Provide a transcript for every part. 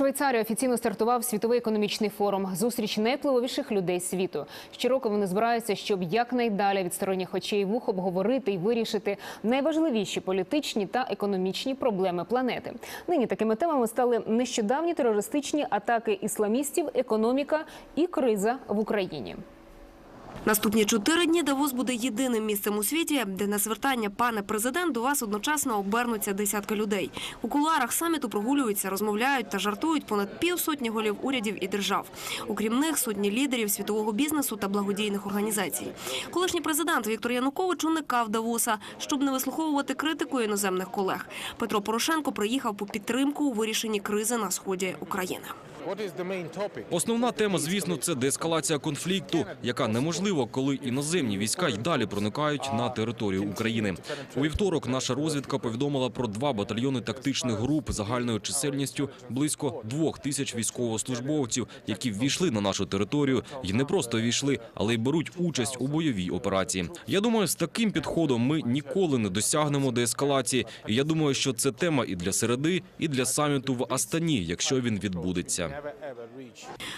Швейцарії офіційно стартував світовий економічний форум зустріч найвпливовіших людей світу. Щороку вони збираються, щоб якнайдалі від сторонніх очей вух обговорити і вирішити найважливіші політичні та економічні проблеми планети. Нині такими темами стали нещодавні терористичні атаки ісламістів, економіка і криза в Україні. Наступні чотири дні Давос буде єдиним місцем у світі, де на звертання пане президент до вас одночасно обернуться десятки людей. У кулуарах саміту прогулюються, розмовляють та жартують понад півсотні голів урядів і держав. Окрім них, сотні лідерів світового бізнесу та благодійних організацій. Колишній президент Віктор Янукович уникав Давоса, щоб не вислуховувати критику іноземних колег. Петро Порошенко приїхав по підтримку у вирішенні кризи на сході України. Основна тема, звісно, це деескалація конфлікту, яка неможлива, коли іноземні війська й далі проникають на територію України. У вівторок наша розвідка повідомила про два батальйони тактичних груп загальною чисельністю близько двох тисяч військовослужбовців, які ввійшли на нашу територію і не просто війшли, але й беруть участь у бойовій операції. Я думаю, з таким підходом ми ніколи не досягнемо деескалації. І я думаю, що це тема і для середи, і для саміту в Астані, якщо він відбудеться.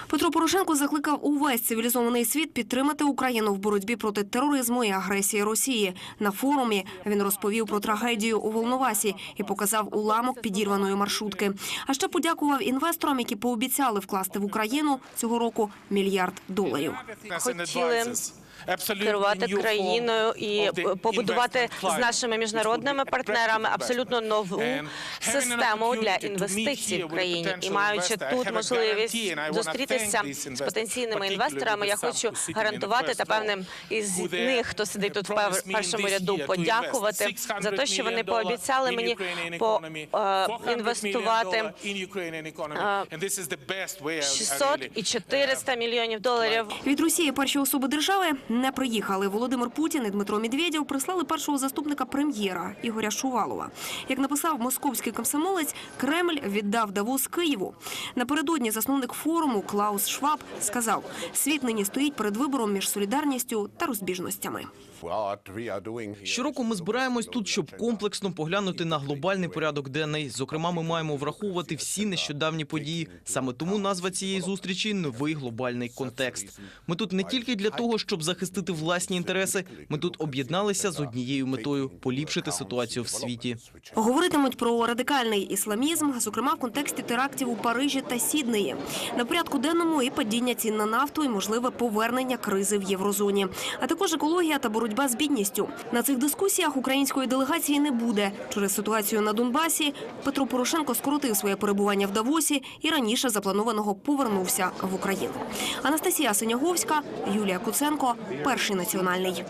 Петро Порошенко закликав увесь цивілізований світ підтримати Україну в боротьбі проти тероризму і агресії Росії. На форумі він розповів про трагедію у Волновасі і показав уламок підірваної маршрутки. А ще подякував інвесторам, які пообіцяли вкласти в Україну цього року мільярд доларів. хотіли керувати країною і побудувати з нашими міжнародними партнерами абсолютно нову систему для інвестицій в країні. І маючи тут можливість зустрітися з потенційними інвесторами, я хочу гарантувати та певним із них, хто сидить тут в першому ряду, подякувати за те, що вони пообіцяли мені е, інвестувати е, 600 і 400 мільйонів доларів. Від Росії перші особи держави не приїхали. Володимир Путін і Дмитро Медведєв прислали першого заступника прем'єра Ігоря Шувалова. Як написав московський комсомолець, Кремль віддав Давос Києву. Напередодні засновник форуму Клаус Шваб сказав: світ нині стоїть перед вибором між солідарністю та розбіжностями. Щороку ми збираємось тут, щоб комплексно поглянути на глобальний порядок денний. Зокрема, ми маємо враховувати всі нещодавні події. Саме тому назва цієї зустрічі новий глобальний контекст. Ми тут не тільки для того, щоб захистити власні інтереси. Ми тут об'єдналися з однією метою поліпшити ситуацію в світі. Говоритимуть про радикальний ісламізм, зокрема в контексті терактів у Парижі та Сіднеї. На порядку денному і падіння цін на нафту, і можливе повернення кризи в єврозоні, а також екологія та боротьба з бідністю. На цих дискусіях української делегації не буде. Через ситуацію на Донбасі Петро Порошенко скоротив своє перебування в Давосі і раніше запланованого повернувся в Україну. Анастасія Синяговська, Юлія Куценко, перший національний.